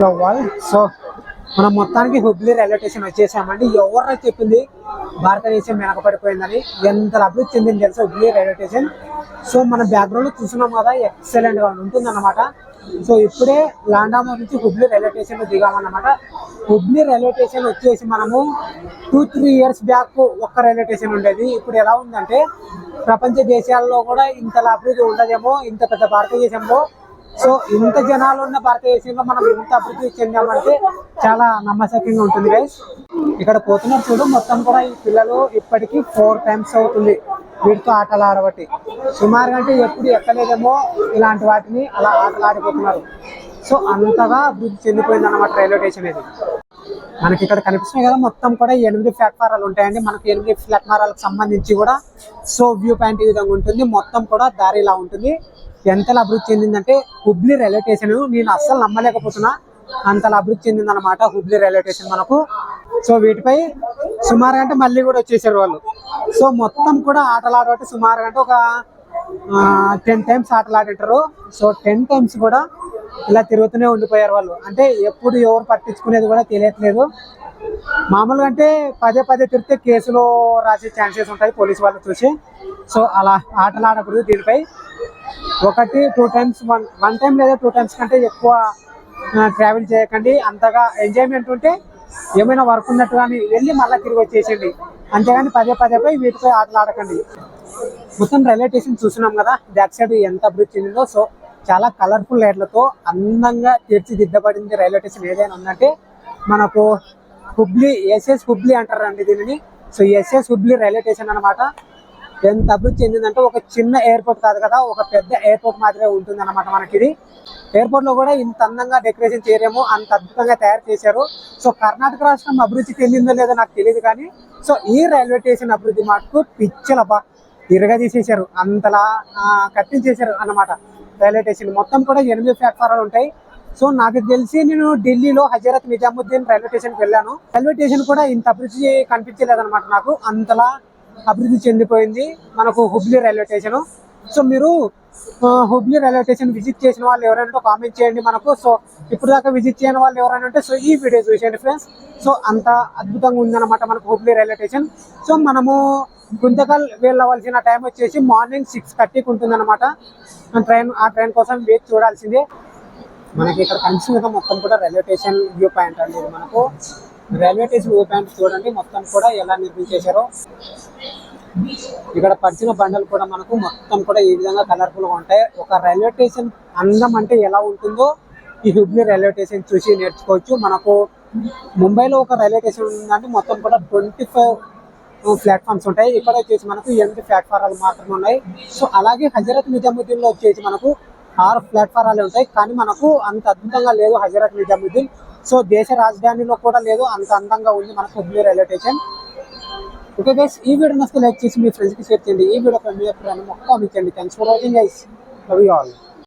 So మనం మొత్తానికి Hubli railway station వచ్చేసామండి. ఎవరో చెప్పింది? భారతదేశం వెనకబడిపోయిందని ఎంత అభివృద్ధి చెందింది తెలుసా హుబ్లీ రైల్వే స్టేషన్? సో మన బ్యాక్గ్రౌండ్ చూస్తున్నాం కదా ఎక్సలెంట్గా ఉంటుంది అన్నమాట సో ఇప్పుడే లాండామో నుంచి హుబ్లీ రైల్వే స్టేషన్ దిగామన్నమాట. హుబ్లీ రైల్వే స్టేషన్ వచ్చేసి మనము టూ త్రీ ఇయర్స్ బ్యాక్ ఒక్క రైల్వే స్టేషన్ ఉండేది. ఇప్పుడు ఎలా ఉందంటే ప్రపంచ దేశాల్లో కూడా ఇంతలా అభివృద్ధి ఉండదేమో ఇంత పెద్ద భారతదేశంలో సో ఇంత జనాలు ఉన్న భారతదేశంలో మనం ఇంత అభివృద్ధి చెందామంటే చాలా నమ్మశక్యంగా ఉంటుంది గైస్ ఇక్కడ పోతున్నారు చూడు మొత్తం కూడా ఈ పిల్లలు ఇప్పటికీ ఫోర్ టైమ్స్ అవుతుంది. వీటితో ఆటలు ఆడబట్టి. సుమారుగా అంటే ఎప్పుడు ఎక్కలేదేమో ఇలాంటి వాటిని అలా ఆటలు ఆడిపోతున్నారు. సో అంతగా అభివృద్ధి చెందిపోయింది అనమాట రైల్వే స్టేషన్ ఇది మనకి ఇక్కడ కనిపిస్తున్నాయి కదా మొత్తం కూడా ఎనిమిది ప్లాట్ఫారాలు ఉంటాయండి. మనకి ఎనిమిది ప్లాట్ఫారాలకు సంబంధించి కూడా సో వ్యూ పాయింట్ ఈ విధంగా ఉంటుంది. మొత్తం కూడా దారి ఇలా ఉంటుంది. ఎంతలా అభివృద్ధి చెందిందంటే హుబ్లీ రైల్వే స్టేషన్ నేను అస్సలు నమ్మలేకపోతున్నా. అంతలా అభివృద్ధి చెందింది అనమాట హుబ్లీ రైల్వే స్టేషన్ మనకు. సో వీటిపై సుమారుగా అంటే మళ్ళీ కూడా వచ్చేసారు వాళ్ళు. సో మొత్తం కూడా ఆటలు ఆడబట్టి సుమారుగా అంటే ఒక టెన్ టైమ్స్ ఆటలు ఆడింటారు. సో టెన్ టైమ్స్ కూడా ఇలా తిరుగుతూనే ఉండిపోయారు వాళ్ళు. అంటే ఎప్పుడు ఎవరు పట్టించుకునేది కూడా తెలియట్లేదు. మామూలుగా అంటే పదే పదే తిరిగితే కేసులో రాసే ఛాన్సెస్ ఉంటాయి పోలీస్ వాళ్ళు చూసి. సో అలా ఆటలు ఆడకూడదు దీనిపై. ఒకటి two times one one time లేదా టూ టైమ్స్ కంటే ఎక్కువ ట్రావెల్ చేయకండి. అంతగా ఎంజాయ్మెంట్ ఉంటే ఏమైనా వర్క్ ఉన్నట్టు కానీ వెళ్ళి మళ్ళీ తిరిగి వచ్చేసేయండి. అంతేగాని పదే పదే పోయి వీటిపై ఆటలు ఆడకండి. మొత్తం రైల్వే స్టేషన్ చూస్తున్నాం కదా బ్యాక్ సైడ్ ఎంత అభివృద్ధి చెందిందో. సో చాలా కలర్ఫుల్ లైట్లతో అందంగా తీర్చిదిద్దబడింది రైల్వే స్టేషన్ ఏదైనా ఉందంటే మనకు హుబ్లీ ఎస్ఎస్ హుబ్లీ అంటారండి దీనిని. So S S Hubli railway station అన్నమాట. ఎంత అభివృద్ధి చెందిందంటే ఒక చిన్న ఎయిర్పోర్ట్ కాదు కదా ఒక పెద్ద ఎయిర్పోర్ట్ మాత్రమే ఉంటుంది అనమాట మనకి ఇది ఎయిర్పోర్ట్లో కూడా ఇంత అందంగా డెకరేషన్ చేయలేము అంత అద్భుతంగా తయారు చేశారు. సో కర్ణాటక రాష్ట్రం అభివృద్ధి చెందిందో లేదో నాకు తెలియదు కానీ సో ఈ రైల్వే స్టేషన్ అభివృద్ధి మాకు పిచ్చలపా తిరగా తీసేశారు. అంతలా కట్టించేశారు అన్నమాట రైల్వే స్టేషన్. మొత్తం కూడా ఎనిమిది ప్లాట్ఫారాలు ఉంటాయి. సో నాకు తెలిసి నేను ఢిల్లీలో హజరత్ నిజాముద్దీన్ రైల్వే స్టేషన్కి వెళ్ళాను. రైల్వే స్టేషన్ కూడా ఇంత అభివృద్ధి కనిపించలేదన్నమాట నాకు. అంతలా అభివృద్ధి చెందిపోయింది మనకు హుబ్లీ రైల్వే స్టేషన్. సో మీరు హుబ్లీ రైల్వే స్టేషన్ విజిట్ చేసిన వాళ్ళు ఎవరైనా కామెంట్ చేయండి మనకు. సో ఇప్పుడు దాకా విజిట్ చేయని వాళ్ళు ఎవరైనా ఉంటే సో ఈ వీడియో చూసేయండి ఫ్రెండ్స్. సో అంత అద్భుతంగా ఉందన్నమాట మనకు హుబ్లీ రైల్వే స్టేషన్. సో మనము గుంతకల్ వెళ్ళవలసిన టైం వచ్చేసి మార్నింగ్ సిక్స్ థర్టీకి ఉంటుందన్నమాట. ట్రైన్ ఆ ట్రైన్ కోసం వేచి చూడాల్సిందే. మనకి ఇక్కడ కంచి మీద మొత్తం కూడా రైల్వే స్టేషన్ వ్యూ పాయింట్ అండి ఇది మనకు. రైల్వే స్టేషన్ వ్యూ పాయింట్ చూడండి మొత్తం కూడా ఎలా నిర్మించేశారో. ఇక్కడ పరిచిన బండలు కూడా మనకు మొత్తం కూడా ఈ విధంగా కలర్ఫుల్గా ఉంటాయి. ఒక రైల్వే స్టేషన్ అందం అంటే ఎలా ఉంటుందో ఈ హుబ్లీ రైల్వే స్టేషన్ చూసి నేర్చుకోవచ్చు. మనకు ముంబైలో ఒక రైల్వే స్టేషన్ ఉందంటే మొత్తం కూడా ట్వంటీ ఫైవ్ ప్లాట్ఫామ్స్ ఉంటాయి. ఇక్కడ వచ్చేసి మనకు ఎనిమిది ప్లాట్ఫారాలు మాత్రమే ఉన్నాయి. సో అలాగే హజరత్ నిజాముద్దీన్లో వచ్చేసి మనకు ఆరు ప్లాట్ఫారాలు ఉంటాయి కానీ మనకు అంత అద్భుతంగా లేదు హజరత్ నిజాముద్దీన్. సో దేశ రాజధానిలో కూడా లేదు అంత అందంగా ఉంది మనకు Hubli railway station. Okay guys ఈ వీడియో నచ్చితే లైక్ చేసి మీ ఫ్రెండ్స్కి షేర్ చేయండి. ఈ వీడియో మీద ఫ్రెండ్ మొక్క కామెంట్ చేయండి thanks for watching guys love you all